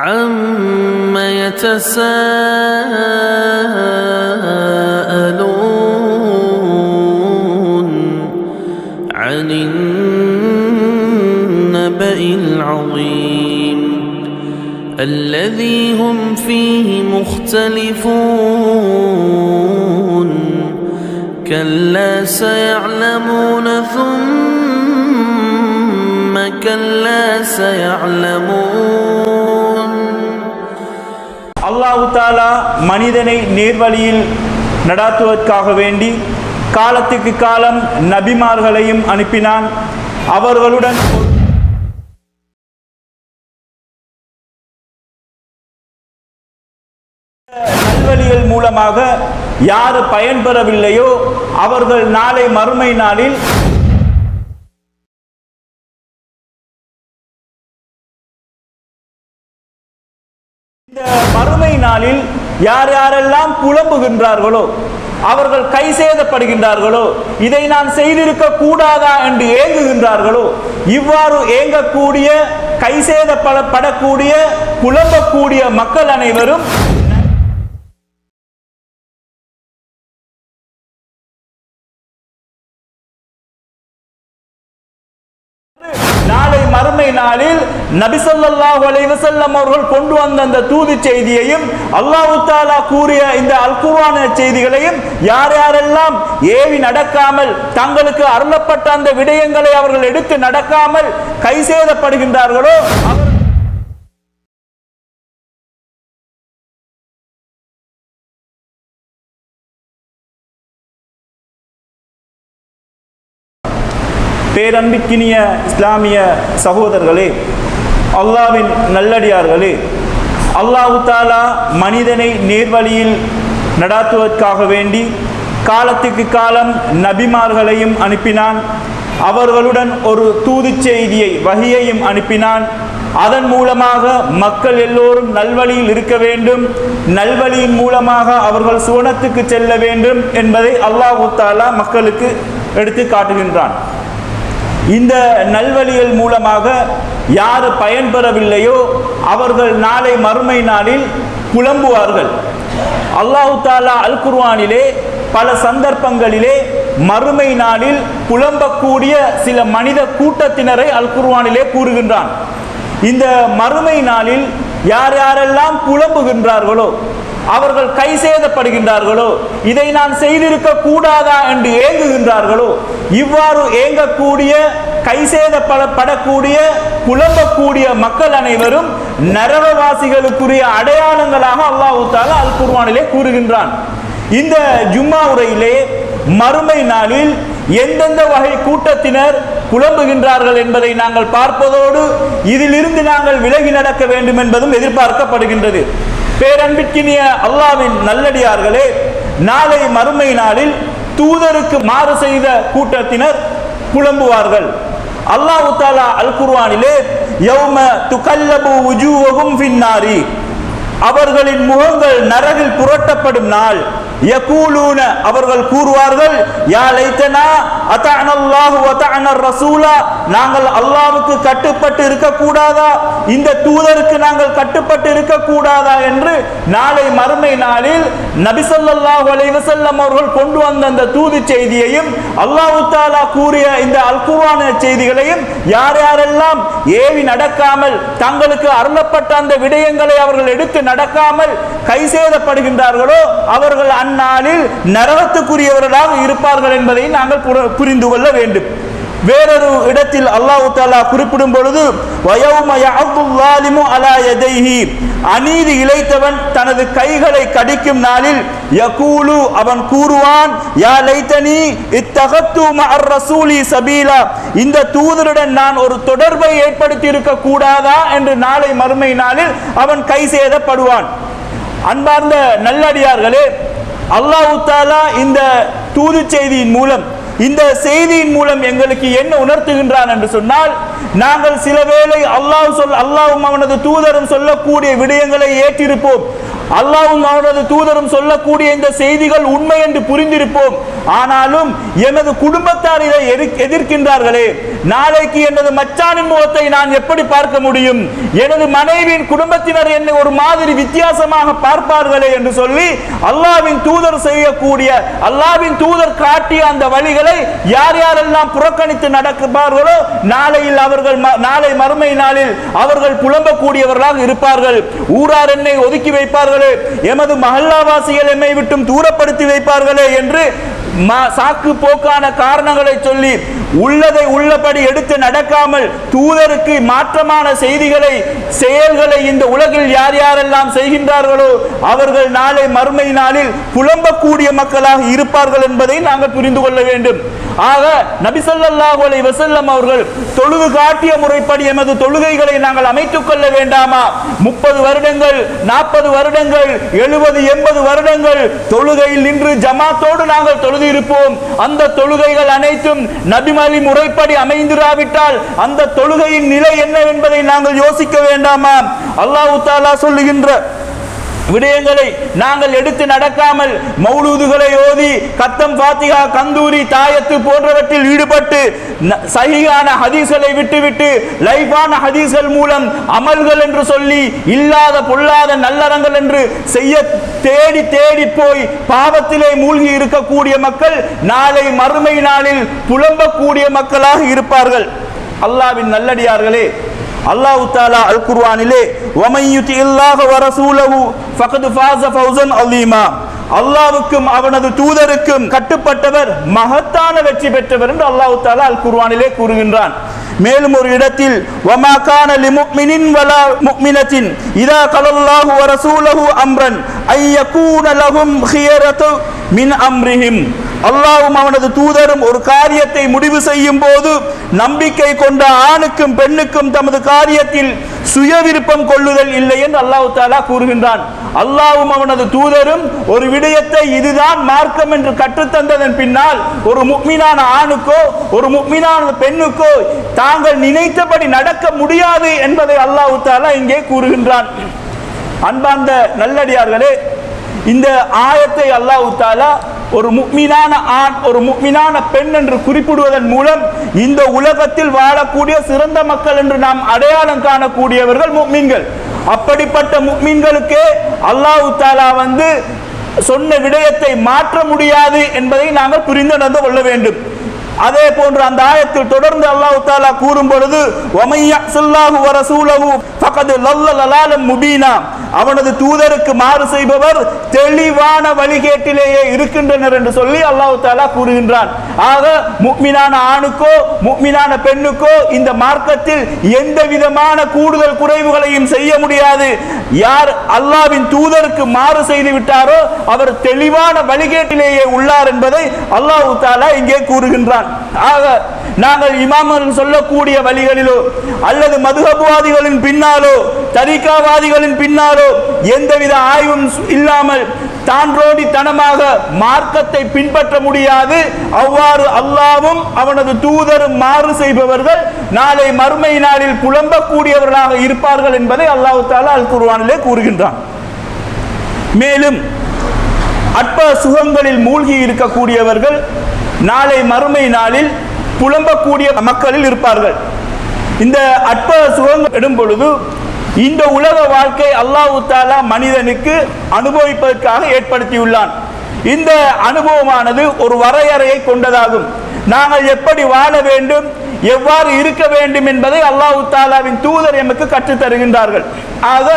عم يتساءلون عن النبأ العظيم الذي هم فيه مختلفون كلا سيعلمون ثم كلا سيعلمون தாலா மனிதனை நேர்வழியில் நடாத்துவதற்காக வேண்டி காலத்துக்கு காலம் நபிமார்களையும் அனுப்பினான். அவர்களுடன் நல்வழிகள் மூலமாக யார் பயன்பெறவில்லையோ அவர்கள் நாளை மறுமை நாளில் மறுமை நாளில் யார் யாரெல்லாம் புலம்புகின்றார்களோ அவர்கள் கை சேதப்படுகின்றார்களோ இதை நான் செய்திருக்க கூடாதா என்று ஏங்குகின்றார்களோ இவ்வாறு ஏங்கக்கூடிய கை சேதப்படக்கூடிய புலம்பக்கூடிய மக்கள் அனைவரும் நாளில் நபிசல்லாஹு அலைவசல்லம் அவர்கள் கொண்டு வந்த அந்த தூது செய்தியையும் அல்லாஹு தாலா கூறிய இந்த அல்குவான செய்திகளையும் யார் யாரெல்லாம் ஏவி நடக்காமல் தங்களுக்கு அருளப்பட்ட அந்த விடயங்களை அவர்கள் எடுத்து நடக்காமல் கை சேதப்படுகின்றார்களோ அவர் பேரன்பிக்கினிய இஸ்லாமிய சகோதரர்களே அல்லாவின் நல்லடியார்களே அல்லாஹு தாலா மனிதனை நேர்வழியில் நடாத்துவதற்காக வேண்டி காலத்துக்கு காலம் நபிமார்களையும் அனுப்பினான். அவர்களுடன் ஒரு தூதுச் செய்தியை வகையையும் அனுப்பினான். அதன் மூலமாக மக்கள் எல்லோரும் நல்வழியில் இருக்க வேண்டும். நல்வழியின் மூலமாக அவர்கள் சுவனத்துக்கு செல்ல வேண்டும் என்பதை அல்லாஹு தாலா மக்களுக்கு எடுத்து காட்டுகின்றான். இந்த நல்வழிகள் மூலமாக யார் பயன்பெறவில்லையோ அவர்கள் நாளை மறுமை நாளில் புலம்புவார்கள். அல்லாஹு தாலா அல் குர்வானிலே பல சந்தர்ப்பங்களிலே மறுமை நாளில் புலம்பக்கூடிய சில மனித கூட்டத்தினரை அல் குர்வானிலே கூறுகின்றான். இந்த மறுமை நாளில் யார் யாரெல்லாம் புலம்புகின்றார்களோ அவர்கள் கை சேதப்படுகின்றார்களோ இதை நான் செய்திருக்க கூடாதா என்று ஏங்குகின்றார்களோ இவ்வாறு ஏங்கக்கூடிய கை சேதப்படக்கூடிய புலம்பக்கூடிய மக்கள் அனைவரும் நரகவாசிகளுக்குரிய அடையாளங்களாக அல்லாஹு தாலா அல் குர்வானிலே கூறுகின்றான். இந்த ஜும்மா உரையிலே மறுமை நாளில் எந்தெந்த வகை கூட்டத்தினர் புலம்புகின்றார்கள் என்பதை நாங்கள் பார்ப்பதோடு இதிலிருந்து நாங்கள் விலகி நடக்க வேண்டும் என்பதும் எதிர்பார்க்கப்படுகின்றது. பேரன்பிற்கினிய அல்லாவின் நல்லடியார்களே நாளை மறுமை நாளில் தூதருக்கு மாறு செய்த கூட்டத்தினர் புலம்புவார்கள். அல்லாஹு தாலா அல் குர்வானிலே யௌம துகல்லபு உஜூவகும் ஃபின்னாரி அவர்களின் முகங்கள் நரகில் புரட்டப்படும் நாள். யகூலூன அவர்கள் கூறுவார்கள் யா லைத்தனா ரசூலா? நாங்கள் அல்லாவுக்கு கட்டுப்பட்டு இருக்கக்கூடாதா? இந்த தூதருக்கு நாங்கள் கட்டுப்பட்டு இருக்கக்கூடாதா? என்று நாளை மறுமை நாளில் நபிசல்லாஹு அலைவசல்லம் அவர்கள் கொண்டு வந்த அந்த தூது செய்தியையும் அல்லாஹு தாலா கூறிய அற்புதமான செய்திகளையும் யார் யாரெல்லாம் ஏவி நடக்காமல் தங்களுக்கு அருளப்பட்ட அந்த விடயங்களை அவர்கள் எடுத்து நடக்காமல் கை சேதப்படுகின்றார்களோ அவர்கள் அந்நாளில் நரகத்துக்குரியவர்களாக இருப்பார்கள் என்பதை நாங்கள் புரிந்து கொள்ள வேண்டும். வேறொரு இடத்தில் அல்லாஹ் தாலா குறிப்பிடும் பொழுது வயவும அலா யதைஹி. அநீதி இழைத்தவன் தனது கைகளை கடிக்கும் நாளில் யகூலு அவன் கூறுவான் யா லைத்தனி இத்தகத்து மஅர் ரசூலி சபீலா. இந்த தூதருடன் நான் ஒரு தொடர்பை ஏற்படுத்தி இருக்க கூடாதா என்று நாளை மறுமை நாளில் அவன் கை சேதப்படுவான். அன்பார்ந்த நல்லடியார்களே அல்லாஹ் தாலா இந்த தூது செய்தியின் மூலம் இந்த செய்தியின் மூலம் எங்களுக்கு என்ன உணர்த்துகின்றான் என்று சொன்னால் நாங்கள் சில வேளை அல்லாஹ் சொல் அல்லாஹும் அவனது தூதரும் சொல்லக்கூடிய விடயங்களை ஏற்றிருப்போம். அல்லாவும் அவனது தூதரும் சொல்லக்கூடிய இந்த செய்திகள் உண்மை என்று புரிந்திருப்போம். ஆனாலும் எனது குடும்பத்தார் இதை எதிர்- எதிர்க்கின்றார்களே. நாளைக்கு எனது மச்சானின் முகத்தை நான் எப்படி பார்க்க முடியும்? எனது மனைவியின் குடும்பத்தினர் என்னை ஒரு மாதிரி வித்தியாசமாக பார்ப்பார்களே என்று சொல்லி அல்லாவின் தூதர் செய்யக்கூடிய அல்லாவின் தூதர் காட்டிய அந்த வழிகளை யார் யாரெல்லாம் புறக்கணித்து நடக்கிறார்களோ நாளையில் அவர்கள் நாளை மறுமை நாளில் அவர்கள் புலம்பக்கூடியவர்களாக இருப்பார்கள். ஊரார் என்னை ஒதுக்கி வைப்பார்கள் வைப்பார்களே? எமது மஹல்லாவாசிகள் எம்மை விட்டும் தூரப்படுத்தி வைப்பார்களே என்று சாக்கு போக்கான காரணங்களை சொல்லி உள்ளதை உள்ளபடி எடுத்து நடக்காமல் தூதருக்கு மாற்றமான செய்திகளை செயல்களை இந்த உலகில் யார் யாரெல்லாம் செய்கின்றார்களோ அவர்கள் நாளை மறுமை நாளில் புலம்பக்கூடிய மக்களாக இருப்பார்கள் என்பதை நாங்கள் புரிந்து கொள்ள வேண்டும். ஆக நபி ஸல்லல்லாஹு அலைஹி அவர்கள் தொழுது காட்டிய முறைப்படி எமது தொழுகைகளை நாங்கள் அமைத்துக் கொள்ள வேண்டாமா? முப்பது வருடங்கள் நாற்பது வருடங்கள் எழுபது எண்பது வருடங்கள் தொழுகையில் நின்று ஜமாத்தோடு நாங்கள் தொழுது இருப்போம் அந்த தொழுகைகள் அனைத்தும் நபிமலி முறைப்படி அமைந்திராவிட்டால் அந்த தொழுகையின் நிலை என்னவென்பதை நாங்கள் யோசிக்க வேண்டாமா அல்லாஹு தாலா சொல்லுகின்ற விடயங்களை நாங்கள் எடுத்து நடக்காமல் மௌலூதுகளை ஓதி கத்தம் பாத்திகா கந்தூரி தாயத்து போன்றவற்றில் ஈடுபட்டு சகியான ஹதீசலை ஹதீஸ்களை விட்டுவிட்டு லைஃபான ஹதீஸ்கள் மூலம் அமல்கள் என்று சொல்லி இல்லாத பொல்லாத நல்லறங்கள் என்று செய்ய தேடி தேடி போய் பாவத்திலே மூழ்கி இருக்கக்கூடிய மக்கள் நாளை மறுமை நாளில் புலம்பக்கூடிய மக்களாக இருப்பார்கள். அல்லாவின் நல்லடியார்களே அல்லாஹ் தாலா அல் குர்வானிலே வமை இல்லாஹ வரசூலவு ஃபகது ஃபாஸ ஃபௌசன் அலீமா. அல்லாவுக்கும் அவனது தூதருக்கும் கட்டுப்பட்டவர் மகத்தான வெற்றி பெற்றவர் என்று அல்லாஹ் தாலா அல் குர்வானிலே கூறுகின்றான். மேலும் ஒரு இடத்தில் வமா கான லிமுக்மினின் வலா முக்மினத்தின் இதா கலல்லாஹு வரசூலஹு அம்ரன் ஐயகூன லஹும் ஹியரத்து மின் அம்ரிஹிம். அல்லாவும் அவனது தூதரும் ஒரு காரியத்தை முடிவு செய்யும் போது நம்பிக்கை கொண்ட ஆணுக்கும் பெண்ணுக்கும் தமது காரியத்தில் சுய விருப்பம் கொள்ளுதல் இல்லை என்று அல்லாஹு தாலா கூறுகின்றான். அல்லாவும் அவனது தூதரும் ஒரு விடயத்தை இதுதான் மார்க்கம் என்று கற்றுத்தந்ததன் பின்னால் ஒரு முக்மினான ஆணுக்கோ ஒரு முக்மினான பெண்ணுக்கோ தாங்கள் நினைத்தபடி நடக்க முடியாது என்பதை அல்லாஹு தாலா இங்கே கூறுகின்றான். அன்பார்ந்த நல்லடியார்களே இந்த ஆயத்தை அல்லாஹு தாலா ஒரு முக்மினான ஆண் ஒரு முக்மினான பெண் என்று குறிப்பிடுவதன் மூலம் இந்த உலகத்தில் வாழக்கூடிய சிறந்த மக்கள் என்று நாம் அடையாளம் காணக்கூடியவர்கள் முக்மீன்கள். அப்படிப்பட்ட முக்மீன்களுக்கே அல்லாஹு தாலா வந்து சொன்ன விடயத்தை மாற்ற முடியாது என்பதை நாங்கள் புரிந்து நடந்து கொள்ள வேண்டும். அதே போன்று அந்த ஆயத்தில் தொடர்ந்து அல்லாஹ் தாலா கூறும் பொழுது லல்ல முபீனா. அவனது தூதருக்கு மாறு செய்பவர் தெளிவான வழிகேட்டிலேயே இருக்கின்றனர் என்று சொல்லி அல்லாஹ் தாலா கூறுகின்றான். ஆக முக்மினான ஆணுக்கோ முக்மினான பெண்ணுக்கோ இந்த மார்க்கத்தில் எந்த விதமான கூடுதல் குறைவுகளையும் செய்ய முடியாது. யார் அல்லாவின் தூதருக்கு மாறு செய்து விட்டாரோ அவர் தெளிவான வழிகேட்டிலேயே உள்ளார் என்பதை அல்லாஹ் தாலா இங்கே கூறுகின்றான். ஆக நாங்கள் இமாமர்கள் சொல்லக்கூடிய வழிகளிலோ அல்லது மதுகபுவாதிகளின் பின்னாலோ தரிகாவாதிகளின் பின்னாலோ எந்தவித ஆய்வும் இல்லாமல் தான்றோடி தனமாக மார்க்கத்தை பின்பற்ற முடியாது. அவ்வாறு அல்லாவும் அவனது தூதரும் மாறு செய்பவர்கள் நாளை மறுமை நாளில் புலம்பக்கூடியவர்களாக இருப்பார்கள் என்பதை அல்லாஹ் தாலா அல் குருவானிலே கூறுகின்றான். மேலும் அற்ப சுகங்களில் மூழ்கி இருக்கக்கூடியவர்கள் நாளை மறுமை நாளில் புலம்பக்கூடிய மக்களில் இருப்பார்கள். இந்த அற்ப சுகங்கள் எடும் பொழுது இந்த உலக வாழ்க்கை அல்லாஹு தாலா மனிதனுக்கு அனுபவிப்பதற்காக ஏற்படுத்தியுள்ளான். இந்த அனுபவமானது ஒரு வரையறையை கொண்டதாகும். நாங்கள் எப்படி வாழ வேண்டும்? எவ்வாறு இருக்க வேண்டும் என்பதை அல்லாஹு தாலாவின் தூதர் எமக்கு கற்றுத் தருகின்றார்கள். ஆக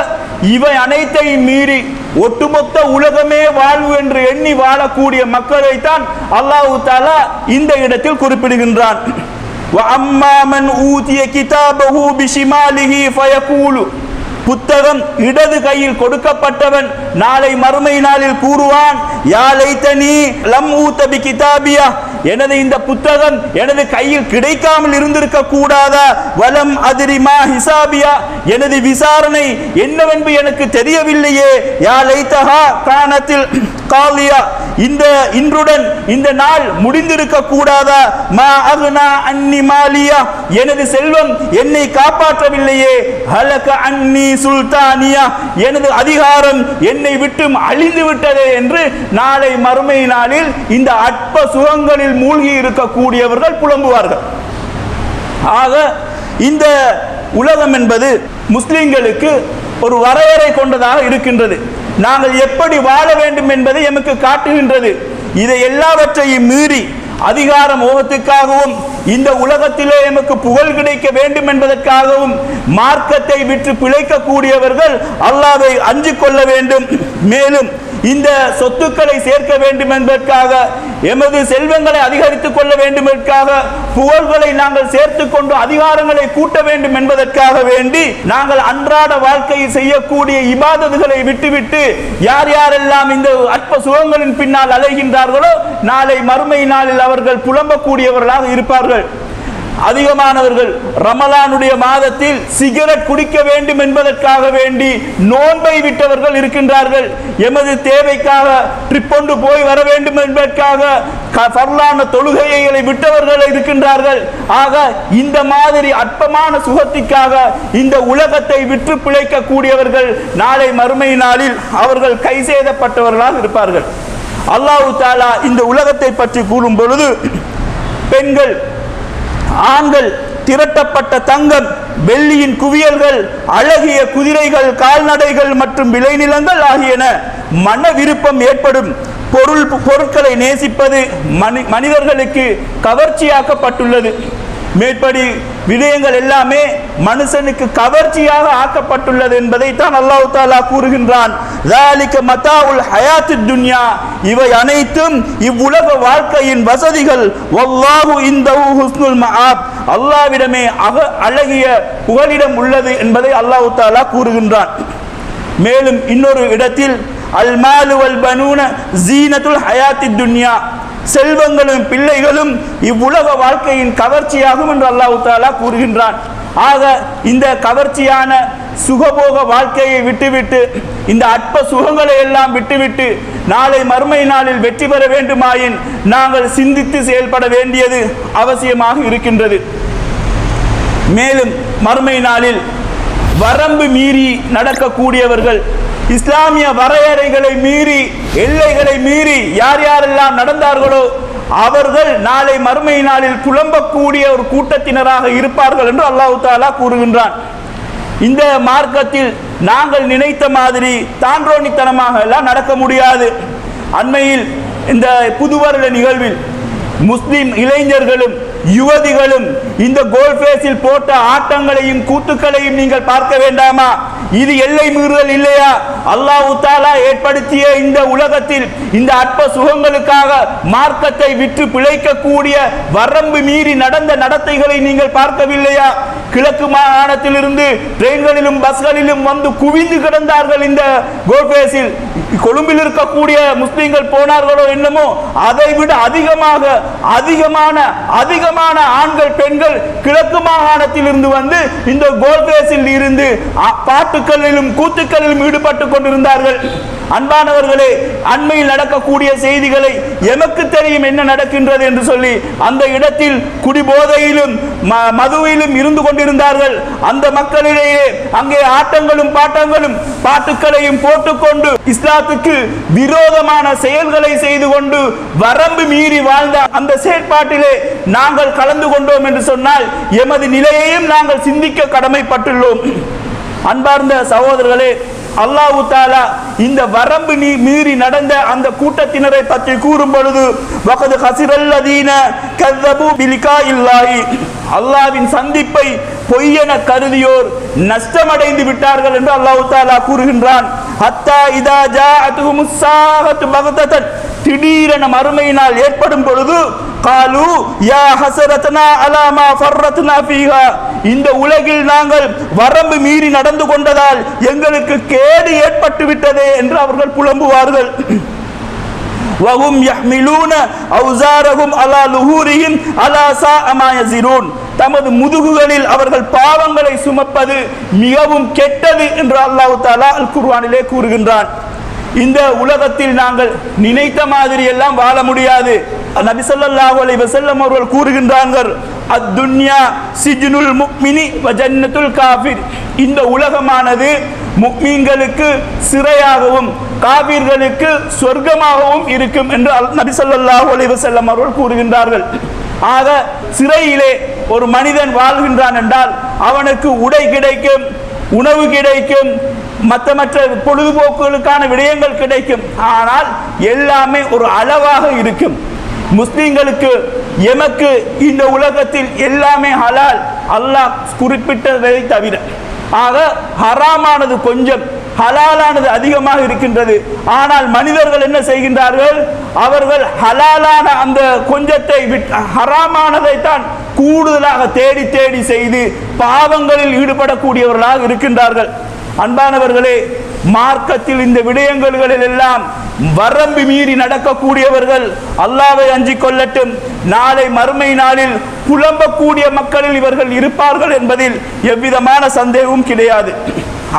இவை அனைத்தையும் மீறி ஒட்டுமொத்த உலகமே வாழ்வு என்று எண்ணி வாழக்கூடிய மக்களைத்தான் அல்லாஹு தாலா இந்த இடத்தில் குறிப்பிடுகின்றான். அம்மாமன் ஊதிய கிதாபஹு பிஷிமாலிஹி ஃபயகூலு. புத்தகம் இடது கையில் கொடுக்கப்பட்டவன் நாளை மறுமை நாளில் கூறுவான் யாழைத்த நீ லம் ஊத்தபி கிதாபியா. எனது இந்த புத்தகம் எனது கையில் கிடைக்காமல் இருந்திருக்க கூடாதா? வலம் அதிரிமா ஹிசாபியா? எனது விசாரணை என்னவென்று எனக்கு தெரியவில்லையே. யா லைத்தஹா காணத்தில் காலியா இந்த இன்றுடன் இந்த நாள் முடிந்திருக்க கூடாதா? மா அகுனா அன்னி மாலியா எனது செல்வம் என்னை காப்பாற்றவில்லையே. ஹலக அன்னி சுல்தானியா எனது அதிகாரம் என்னை விட்டும் அழிந்து விட்டதே என்று நாளை மறுமை நாளில் இந்த அற்ப சுகங்களில் மூழ்கி இருக்கக்கூடியவர்கள் புலம்புவார்கள். ஆக இந்த உலகம் என்பது முஸ்லிம்களுக்கு ஒரு வரையறை கொண்டதாக இருக்கின்றது. நாங்கள் எப்படி வாழ வேண்டும் என்பதை எமக்கு காட்டுகின்றது. இதை எல்லாவற்றையும் மீறி அதிகார மோகத்துக்காகவும் இந்த உலகத்திலே எமக்கு புகழ் கிடைக்க வேண்டும் என்பதற்காகவும் மார்க்கத்தை விற்று பிழைக்கக்கூடியவர்கள் அல்லாவை அஞ்சு கொள்ள வேண்டும். மேலும் இந்த சொத்துக்களை சேர்க்க வேண்டும் என்பதற்காக எமது செல்வங்களை அதிகரித்துக் கொள்ள வேண்டும் என்பதற்காக புகழ்களை நாங்கள் சேர்த்து கொண்டு அதிகாரங்களை கூட்ட வேண்டும் என்பதற்காக வேண்டி நாங்கள் அன்றாட வாழ்க்கையில் செய்யக்கூடிய இபாததுகளை விட்டுவிட்டு யார் யாரெல்லாம் இந்த அற்ப சுகங்களின் பின்னால் அலைகின்றார்களோ நாளை மறுமை நாளில் அவர்கள் புலம்பக்கூடியவர்களாக இருப்பார்கள். அதிகமானவர்கள் ரமலானுடைய மாதத்தில் சிகரெட் குடிக்க வேண்டும் என்பதற்காக வேண்டி நோன்பை விட்டவர்கள் இருக்கின்றார்கள். எமது தேவைக்காக ட்ரிப் போய் வர வேண்டும் என்பதற்காக க- ஃபர்லான தொழுகைகளை விட்டவர்கள் இருக்கின்றார்கள். ஆக இந்த மாதிரி அற்பமான சுகத்திற்காக இந்த உலகத்தை விற்று பிழைக்க கூடியவர்கள் நாளை மறுமை நாளில் அவர்கள் கை செய்தப்பட்டவர்களாக இருப்பார்கள். அல்லாஹு தாலா இந்த உலகத்தை பற்றி கூறும் பொழுது பெண்கள் ஆண்கள் திரட்டப்பட்ட தங்கம் வெள்ளியின் குவியல்கள் அழகிய குதிரைகள் கால்நடைகள் மற்றும் விளைநிலங்கள் ஆகியன மன விருப்பம் ஏற்படும். பொருள் பொருட்களை நேசிப்பது மனி மனிதர்களுக்கு கவர்ச்சியாக்கப்பட்டுள்ளது. மேற்படி விடயங்கள் எல்லாமே மனுஷனுக்கு கவர்ச்சியாக ஆக்கப்பட்டுள்ளது என்பதைத்தான் அல்லாஹு தாலா கூறுகின்றான். துன்யா இவை அனைத்தும் இவ்வுலக வாழ்க்கையின் வசதிகள். ஒல்லாஹு இந்த அல்லாவிடமே அக அழகிய புகலிடம் உள்ளது என்பதை அல்லாஹு தாலா கூறுகின்றான். மேலும் இன்னொரு இடத்தில் அல்மாலு வல் பனூன ஜீனத்துல் ஹயாத்தி துன்யா. செல்வங்களும் பிள்ளைகளும் இவ்வுலக வாழ்க்கையின் கவர்ச்சியாகும் என்று அல்லாஹ் தாலா கூறுகின்றான். ஆக இந்த கவர்ச்சியான சுகபோக வாழ்க்கையை விட்டுவிட்டு இந்த அற்ப சுகங்களை எல்லாம் விட்டுவிட்டு நாளை மறுமை நாளில் வெற்றி பெற வேண்டுமாயின் நாங்கள் சிந்தித்து செயல்பட வேண்டியது அவசியமாக இருக்கின்றது. மேலும் மறுமை நாளில் வரம்பு மீறி நடக்கக்கூடியவர்கள் இஸ்லாமிய வரையறைகளை மீறி எல்லைகளை மீறி யார் யாரெல்லாம் நடந்தார்களோ அவர்கள் நாளை மறுமை நாளில் புலம்பக்கூடிய ஒரு கூட்டத்தினராக இருப்பார்கள் என்று அல்லாஹு தாலா கூறுகின்றான். இந்த மார்க்கத்தில் நாங்கள் நினைத்த மாதிரி தான்றோணித்தனமாக எல்லாம் நடக்க முடியாது. அண்மையில் இந்த புதுவருட நிகழ்வில் முஸ்லிம் இளைஞர்களும் யுவதிகளும் இந்த கோல்ஃபேஸில் போட்ட ஆட்டங்களையும் கூத்துக்களையும் நீங்கள் பார்க்க வேண்டாமா? இது எல்லை மீறுதல் இல்லையா? அல்லாஹ் உத்தாலா ஏற்படுத்திய இந்த உலகத்தில் இந்த அற்ப சுகங்களுக்காக மார்க்கத்தை விற்று பிழைக்கக்கூடிய வரம்பு மீறி நடந்த நடத்தைகளை நீங்கள் பார்க்கவில்லையா? கிழக்கு மாகாணத்திலிருந்து ட்ரெயின்களிலும் பஸ்களிலும் வந்து குவிந்து கிடந்தார்கள் இந்த கோல்ஃபேஸில் கொழும்பில் இருக்கக்கூடிய முஸ்லிம்கள் போனார்களோ என்னமோ அதை விட அதிகமாக அதிகமான அதிகமான ஆண்கள் பெண்கள் கிழக்கு மாகாணத்தில் இருந்து வந்து இந்த கோல்பேஸில் இருந்து பாட்டுக்களிலும் கூத்துக்களிலும் ஈடுபட்டு கொண்டிருந்தார்கள். அன்பானவர்களே அண்மையில் நடக்கக்கூடிய செய்திகளை எமக்கு தெரியும் என்ன நடக்கின்றது என்று சொல்லி அந்த இடத்தில் குடிபோதையிலும் ம- மதுவிலும் இருந்து கொண்டிருந்தார்கள். அந்த மக்களிடையே அங்கே ஆட்டங்களும் பாட்டங்களும் பாட்டுக்களையும் போட்டுக்கொண்டு இஸ்லாத்துக்கு விரோதமான செயல்களை செய்து கொண்டு வரம்பு மீறி வாழ்ந்த அந்த செயற்பாட்டிலே நாங்கள் கலந்து கொண்டோம் என்று சொன்னால் எமது நிலையையும் நாங்கள் சிந்திக்க கடமைப்பட்டுள்ளோம். அன்பார்ந்த சகோதரர்களே அல்லாஹு தாலா இந்த வரம்பு நீ மீறி நடந்த அந்த கூட்டத்தினரை பற்றி கூறும் பொழுது வகது ஹசிரல்லதீன கதபு பிலிகா இல்லாஹி அல்லாவின் சந்திப்பை பொய்யென கருதியோர் நஷ்டமடைந்து விட்டார்கள் என்று அல்லாஹு தாலா கூறுகின்றான். ஹத்தா இதா ஜாஅத்துஹுமுஸ் ஸாஹத்து பகதத்தன் திடீரென மறுமையினால் ஏற்படும் பொழுது காலு யா ஹசரத்னா அலாமா ஃபர்ரத்னா ஃபீஹா. இந்த உலகில் நாங்கள் வரம்பு மீறி நடந்து கொண்டதால் எங்களுக்கு கேடு ஏற்பட்டு விட்டதே என்று அவர்கள் புலம்புவார்கள். வஹும் யஹ்மிலூன அவுசாரஹும் அலா லுஹூரிஹிம் அலா சா அமா யஸிரூன். தமது முதுகுகளில் அவர்கள் பாவங்களை சுமப்பது மிகவும் கெட்டது என்று அல்லாஹு தாலா அல் குர்வானிலே கூறுகின்றான். இந்த உலகத்தில் நாங்கள் நினைத்த மாதிரி எல்லாம் வாழ முடியாது. நபிசல்லாஹு ஸல்லல்லாஹு வசல்லம் அவர்கள் கூறுகின்றார்கள் அத்துன்யா சிஜுனுல் முக்மினி வஜன்னத்துல் ஜன்னத்துல் காஃபிர். இந்த உலகமானது முக்மீன்களுக்கு சிறையாகவும் காபீர்களுக்கு சொர்க்கமாகவும் இருக்கும் என்று அல்- நபி வசல்லம் அவர்கள் கூறுகின்றார்கள். ஆக சிறையிலே ஒரு மனிதன் வாழ்கின்றான் என்றால் அவனுக்கு உடை கிடைக்கும் உணவு கிடைக்கும் மற்ற மற்ற பொழுதுபோக்குகளுக்கான விடயங்கள் கிடைக்கும். ஆனால் எல்லாமே ஒரு அளவாக இருக்கும். முஸ்லிம்களுக்கு எமக்கு இந்த உலகத்தில் எல்லாமே ஹலால். அல்லாஹ் குறிப்பிட்டதை தவிர. ஆக ஹராமானது கொஞ்சம். ஹலாலானது அதிகமாக இருக்கின்றது. ஆனால் மனிதர்கள் என்ன செய்கின்றார்கள்? அவர்கள் ஹலாலான அந்த கொஞ்சத்தை ஹராமானதை தான் கூடுதலாக தேடி தேடி செய்து பாவங்களில் ஈடுபடக்கூடியவர்களாக இருக்கின்றார்கள். அன்பானவர்களே மார்க்கத்தில் இந்த விடயங்களில் எல்லாம் வரம்பு மீறி நடக்கக்கூடியவர்கள் அல்லாவை அஞ்சிக் கொள்ளட்டும். நாளை மறுமை நாளில் புலம்பக்கூடிய மக்களில் இவர்கள் இருப்பார்கள் என்பதில் எவ்விதமான சந்தேகமும் கிடையாது.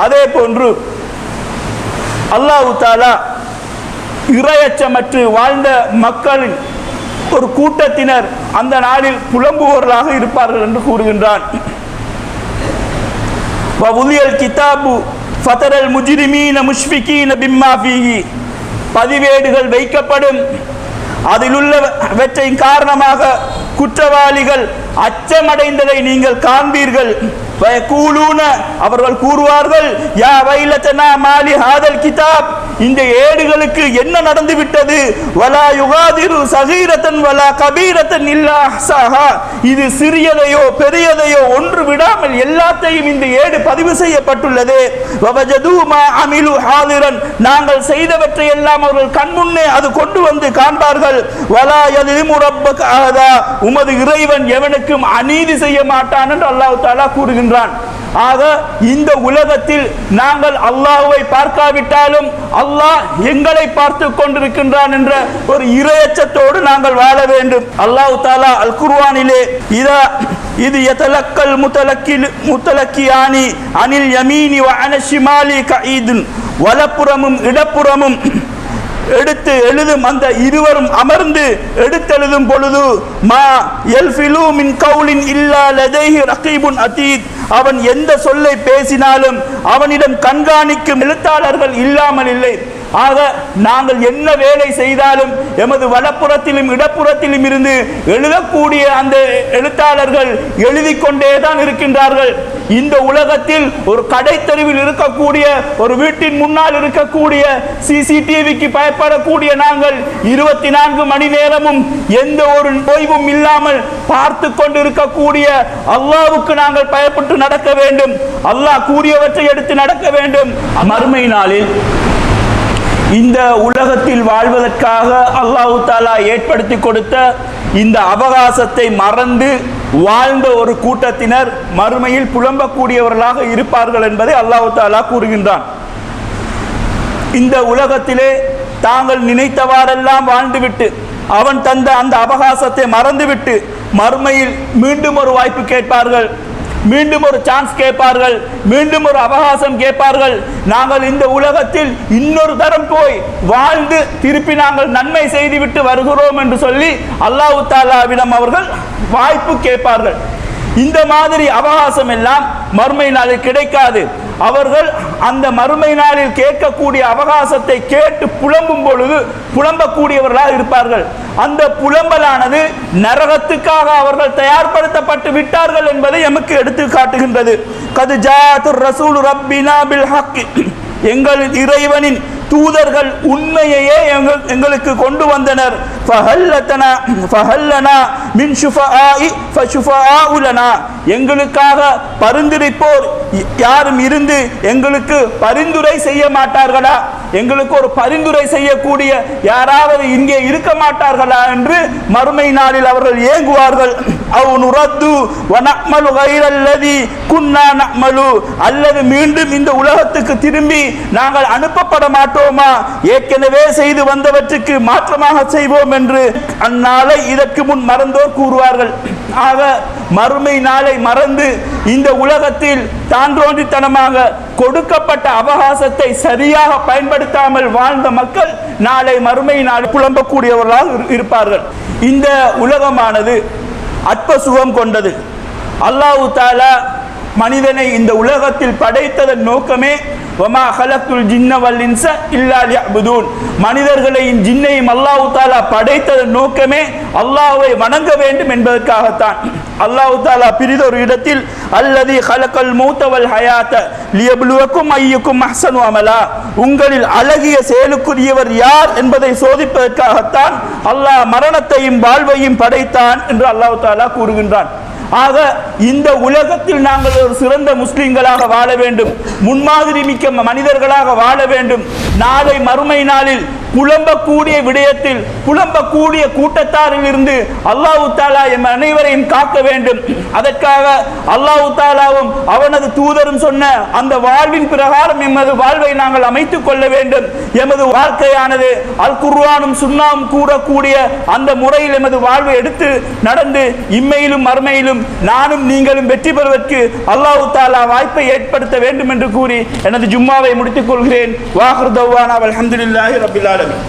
அதே போன்று அல்லாஹ் தாலா இரையச்சமற்று வாழ்ந்த மக்களின் ஒரு கூட்டத்தினர் அந்த நாளில் புலம்புவோர்களாக இருப்பார்கள் என்று கூறுகின்றான். கிதாபு ஃபதரல் முஜிரிமீன முஷ்பிகீன பிம்மா ஃபீஹி. பதிவேடுகள் வைக்கப்படும். அதிலுள்ளவற்றின் காரணமாக குற்றவாளிகள் அச்சமடைந்ததை நீங்கள் காண்பீர்கள். அவர்கள் கூறுவார்கள் யா வைலத்தனா மாலி ஹாதல் கிதாப் இந்த ஏடுகளுக்கு என்ன நடந்து விட்டது வலா யுகாதிரு சகீரத்தன் வலா கபீரத்தன் இல்லா சஹா இது சிறியதையோ பெரியதையோ ஒன்று விடாமல் எல்லாத்தையும் இந்த ஏடு பதிவு செய்யப்பட்டுள்ளது. வவஜது மா அமிலு ஹாதிரன். நாங்கள் செய்தவற்றை எல்லாம் அவர்கள் கண்முன்னே அது கொண்டு வந்து காண்பார்கள். வலா யலிமு ரப்பக உமது இறைவன் எவனுக்கும் அநீதி செய்ய மாட்டான் என்று அல்லாஹ் தாலா கூறுகின்றான் ஆக இந்த உலகத்தில் நாங்கள் அல்லாஹுவை பார்க்காவிட்டாலும் அல்லாஹ் எங்களை பார்த்து கொண்டிருக்கின்றான் என்ற ஒரு இரையச்சத்தோடு நாங்கள் வாழ வேண்டும். அல்லாஹு தாலா அல் குர்வானிலே இதா இது எதலக்கல் முத்தலக்கில் முத்தலக்கியானி அனில் யமீனி வ அன கஈதுன் வலப்புறமும் இடப்புறமும் எடுத்து எழுதும் அந்த இருவரும் அமர்ந்து எடுத்தெழுதும் பொழுது மா எல்ஃபிலு மின் கவுலின் இல்லா லதைஹி ரகீபுன் அதீத். அவன் எந்த சொல்லை பேசினாலும் அவனிடம் கண்காணிக்கும் எழுத்தாளர்கள் இல்லாமல் இல்லை. ஆக நாங்கள் என்ன வேலை செய்தாலும் எமது வலப்புறத்திலும் இடப்புறத்திலும் இருந்து எழுதக்கூடிய அந்த எழுத்தாளர்கள் எழுதி கொண்டே தான் இருக்கின்றார்கள். இந்த உலகத்தில் ஒரு கடைத்தெருவில் இருக்கக்கூடிய ஒரு வீட்டின் முன்னால் இருக்கக்கூடிய சிசிடிவிக்கு பயப்படக்கூடிய நாங்கள் இருபத்தி நான்கு மணி நேரமும் எந்த ஒரு ஓய்வும் இல்லாமல் பார்த்து கொண்டு இருக்கக்கூடிய அல்லாவுக்கு நாங்கள் பயப்பட்டு நடக்க வேண்டும். அல்லாஹ் கூறியவற்றை எடுத்து நடக்க வேண்டும். மறுமை நாளில் இந்த உலகத்தில் வாழ்வதற்காக அல்லாஹு தாலா ஏற்படுத்தி கொடுத்த இந்த அவகாசத்தை மறந்து வாழ்ந்த ஒரு கூட்டத்தினர் மறுமையில் புலம்பக்கூடியவர்களாக இருப்பார்கள் என்பதை அல்லாஹு தாலா கூறுகின்றான். இந்த உலகத்திலே தாங்கள் நினைத்தவாறெல்லாம் வாழ்ந்துவிட்டு அவன் தந்த அந்த அவகாசத்தை மறந்துவிட்டு மறுமையில் மீண்டும் ஒரு வாய்ப்பு கேட்பார்கள். மீண்டும் ஒரு சான்ஸ் கேட்பார்கள். மீண்டும் ஒரு அவகாசம் கேட்பார்கள். நாங்கள் இந்த உலகத்தில் இன்னொரு தரம் போய் வாழ்ந்து திருப்பி நாங்கள் நன்மை செய்துவிட்டு வருகிறோம் என்று சொல்லி அல்லாஹு தாலாவிடம் அவர்கள் வாய்ப்பு கேட்பார்கள். இந்த மாதிரி அவகாசம் எல்லாம் மறுமை நாளில் கிடைக்காது. அவர்கள் அந்த மறுமை நாளில் கேட்கக்கூடிய அவகாசத்தை கேட்டு புலம்பும் பொழுது புலம்பக்கூடியவர்களாக இருப்பார்கள். அந்த புலம்பலானது நரகத்துக்காக அவர்கள் தயார்படுத்தப்பட்டு விட்டார்கள் என்பதை எமக்கு எடுத்து காட்டுகின்றது. கது ஜாத்து ரசூல் ரப்பினா பில் ஹக்கி. எங்கள் இறைவனின் தூதர்கள் உண்மையையே எங்கள் எங்களுக்கு கொண்டு வந்தனர். ஃபஹல்லத்தனா ஃபஹல்லனா மின் ஷுஃபஆஇ ஃபஷுஃபஆஉ எங்களுக்காக பரிந்துரைப்போர் யாரும் இருந்து எங்களுக்கு பரிந்துரை செய்ய மாட்டார்களா? எங்களுக்கு ஒரு பரிந்துரை செய்யக்கூடிய யாராவது இங்கே இருக்க மாட்டார்களா என்று மறுமை நாளில் அவர்கள் ஏங்குவார்கள். அவ் நுரத்து வனமலு கைரல்லதி குன்னா நமலு அல்லது மீண்டும் இந்த உலகத்துக்கு திரும்பி நாங்கள் அனுப்பப்பட மாட்டோம். மாட்டோமா? ஏற்கனவே செய்து வந்தவற்றுக்கு மாற்றமாக செய்வோம் என்று அந்நாளை இதற்கு முன் மறந்தோர் கூறுவார்கள். ஆக மறுமை நாளை மறந்து இந்த உலகத்தில் தான்றோன்றித்தனமாக கொடுக்கப்பட்ட அவகாசத்தை சரியாக பயன்படுத்தாமல் வாழ்ந்த மக்கள் நாளை மறுமை நாள் புலம்பக்கூடியவர்களாக இருப்பார்கள். இந்த உலகமானது அற்ப சுகம் கொண்டது. அல்லாஹு தாலா மனிதனை இந்த உலகத்தில் படைத்ததன் நோக்கமே வமா ஹலத்துல் ஜின்னவல்லின்ச வல் இன்ச இல்லா மனிதர்களையும் ஜின்னையும் அல்லாஹ் தாலா படைத்ததன் நோக்கமே அல்லாஹ்வை வணங்க வேண்டும் என்பதற்காகத்தான். அல்லாஹு தாலா பிரிதொரு இடத்தில் அல்லது ஹலக்கல் மூத்தவல் ஹயாத்த லியபுலுவக்கும் ஐயுக்கும் அஹ்சனு அமலா. உங்களில் அழகிய செயலுக்குரியவர் யார் என்பதை சோதிப்பதற்காகத்தான் அல்லாஹ் மரணத்தையும் வாழ்வையும் படைத்தான் என்று அல்லாஹு தாலா கூறுகின்றான். ஆக இந்த உலகத்தில் நாங்கள் ஒரு சிறந்த முஸ்லிம்களாக வாழ வேண்டும். முன்மாதிரி மிக்க மனிதர்களாக வாழ வேண்டும். நாளை மறுமை நாளில் புலம்பக்கூடிய விடயத்தில் புலம்பக்கூடிய கூட்டத்தாரில் இருந்து அல்லாஹு தாலா எம் அனைவரையும் காக்க வேண்டும். அதற்காக அல்லாஹு தாலாவும் அவனது தூதரும் சொன்ன அந்த வாழ்வின் பிரகாரம் எமது வாழ்வை நாங்கள் அமைத்துக் கொள்ள வேண்டும். எமது வாழ்க்கையானது அல் குர்வானும் சுன்னாவும் கூறக்கூடிய அந்த முறையில் எமது வாழ்வை எடுத்து நடந்து இம்மையிலும் மறுமையிலும் நானும் நீங்களும் வெற்றி பெறுவதற்கு அல்லாஹு தாலா வாய்ப்பை ஏற்படுத்த வேண்டும் என்று கூறி எனது ஜும்மாவை முடித்துக் கொள்கிறேன். வாஹர் தவானா அல்ஹம்துலில்லாஹி ரபில் ஆலமீன்.